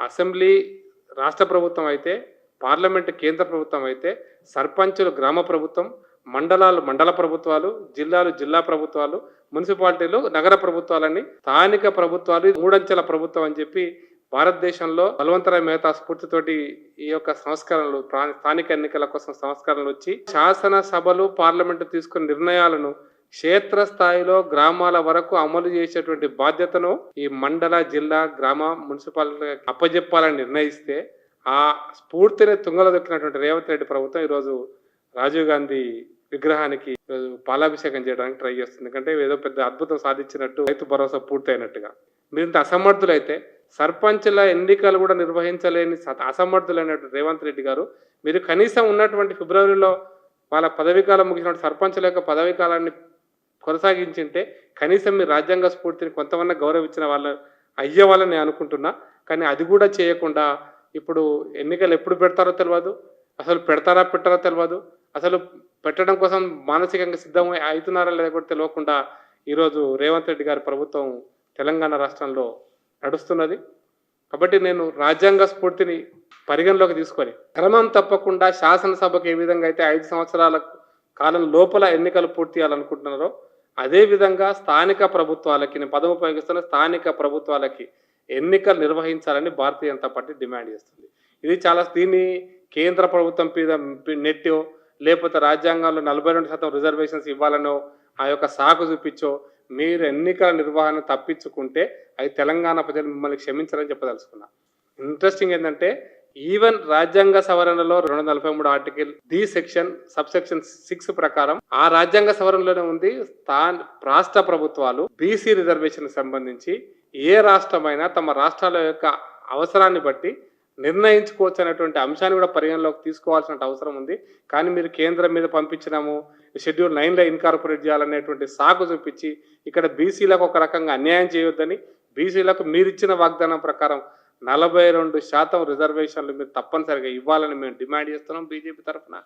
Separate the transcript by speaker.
Speaker 1: Assembly రాష్ట్ర ప్రభుత్వం అయితే పార్లమెంట్ కేంద్ర ప్రభుత్వం అయితే సర్పంచులు గ్రామ ప్రభుత్వం మండలాలు మండల ప్రభుత్వాలు జిల్లాలు జిల్లా ప్రభుత్వాలు మున్సిపాలిటీలు నగర ప్రభుత్వాలని స్థానిక ప్రభుత్వాలు మూడంచెల ప్రభుత్వం అని చెప్పి భారతదేశంలో బలవంతరాయ మేహతా స్ఫూర్తితోటి ఈ యొక్క సంస్కరణలు ప్రా- స్థానిక ఎన్నికల కోసం సంస్కరణలు వచ్చి శాసన సభలు పార్లమెంటు తీసుకున్న నిర్ణయాలను క్షేత్ర స్థాయిలో గ్రామాల వరకు అమలు చేసేటువంటి బాధ్యతను ఈ మండల జిల్లా గ్రామ మున్సిపాలిటీ అప్పజెప్పాలని నిర్ణయిస్తే ఆ స్ఫూర్తిని తుంగలో దొక్కినటువంటి రేవంత్ రెడ్డి ప్రభుత్వం ఈరోజు రాజీవ్ గాంధీ విగ్రహానికి పాలాభిషేకం చేయడానికి ట్రై చేస్తుంది. ఎందుకంటే ఏదో పెద్ద అద్భుతం సాధించినట్టు రైతు భరోసా పూర్తయినట్టుగా. మీరు ఇంత అసమర్థులైతే సర్పంచ్ల ఎన్నికలు కూడా నిర్వహించలేని సత- రేవంత్ రెడ్డి గారు మీరు కనీసం ఉన్నటువంటి ఫిబ్రవరిలో వాళ్ళ పదవీ కాలం ముగిసినటువంటి సర్పంచ్ల యొక్క పదవీ కాలాన్ని కొనసాగించింటే కనీసం మీ రాజ్యాంగ స్ఫూర్తిని కొంతమన్నా గౌరవించిన వాళ్ళ అయ్యే వాళ్ళని నేను అనుకుంటున్నా. కానీ అది కూడా చేయకుండా ఇప్పుడు ఎన్నికలు ఎప్పుడు పెడతారో తెలియదు అసలు పెడతారా పెట్టారో తెలియదు అసలు పెట్టడం కోసం మానసికంగా సిద్ధం అవుతున్నారా లేదా కూడా తెలియకుండా ఈరోజు రేవంత్ రెడ్డి గారి ప్రభుత్వం తెలంగాణ రాష్ట్రంలో నడుస్తున్నది. కాబట్టి నేను రాజ్యాంగ స్ఫూర్తిని పరిగణలోకి తీసుకొని క్రమం తప్పకుండా శాసనసభకు ఏ విధంగా అయితే ఐదు సంవత్సరాల కాలం లోపల ఎన్నికలు పూర్తి చేయాలనుకుంటున్నారో అదేవిధంగా స్థానిక ప్రభుత్వాలకి నేను పదవి ఉపయోగిస్తున్న స్థానిక ప్రభుత్వాలకి ఎన్నికలు నిర్వహించాలని భారతీయ జనతా పార్టీ డిమాండ్ చేస్తుంది. ఇది చాలా దీన్ని కేంద్ర ప్రభుత్వం మీద నెట్టో లేకపోతే రాజ్యాంగంలో నలభై రెండు శాతం రిజర్వేషన్స్ ఇవ్వాలనో ఆ యొక్క సాకు చూపించో మీరు ఎన్నికల నిర్వహణ తప్పించుకుంటే అది తెలంగాణ ప్రజలు మిమ్మల్ని క్షమించాలని చెప్పదలుచుకున్నా. ఇంట్రెస్టింగ్ ఏంటంటే ఈవెన్ రాజ్యాంగ సవరణలో రెండు వందల నలభై మూడు article D section sub section six ప్రకారం ఆ రాజ్యాంగ సవరణలోనే ఉంది. స్థాన్ రాష్ట్ర ప్రభుత్వాలు బీసీ రిజర్వేషన్ సంబంధించి ఏ రాష్ట్రమైనా తమ రాష్ట్రాల యొక్క అవసరాన్ని బట్టి నిర్ణయించుకోవచ్చు అనేటువంటి అంశాన్ని కూడా పరిగణలోకి తీసుకోవాల్సిన అవసరం ఉంది. కానీ మీరు కేంద్రం మీద పంపించినాము షెడ్యూల్ నైన్లో ఇన్కార్పొరేట్ చేయాలనేటువంటి సాకు చూపించి ఇక్కడ బీసీలకు ఒక రకంగా అన్యాయం చేయొద్దని బీసీలకు మీరిచ్చిన వాగ్దానం ప్రకారం నలభై రెండు శాతం రిజర్వేషన్లు మీరు తప్పనిసరిగా ఇవ్వాలని మేము డిమాండ్ చేస్తున్నాం బీజేపీ తరఫున.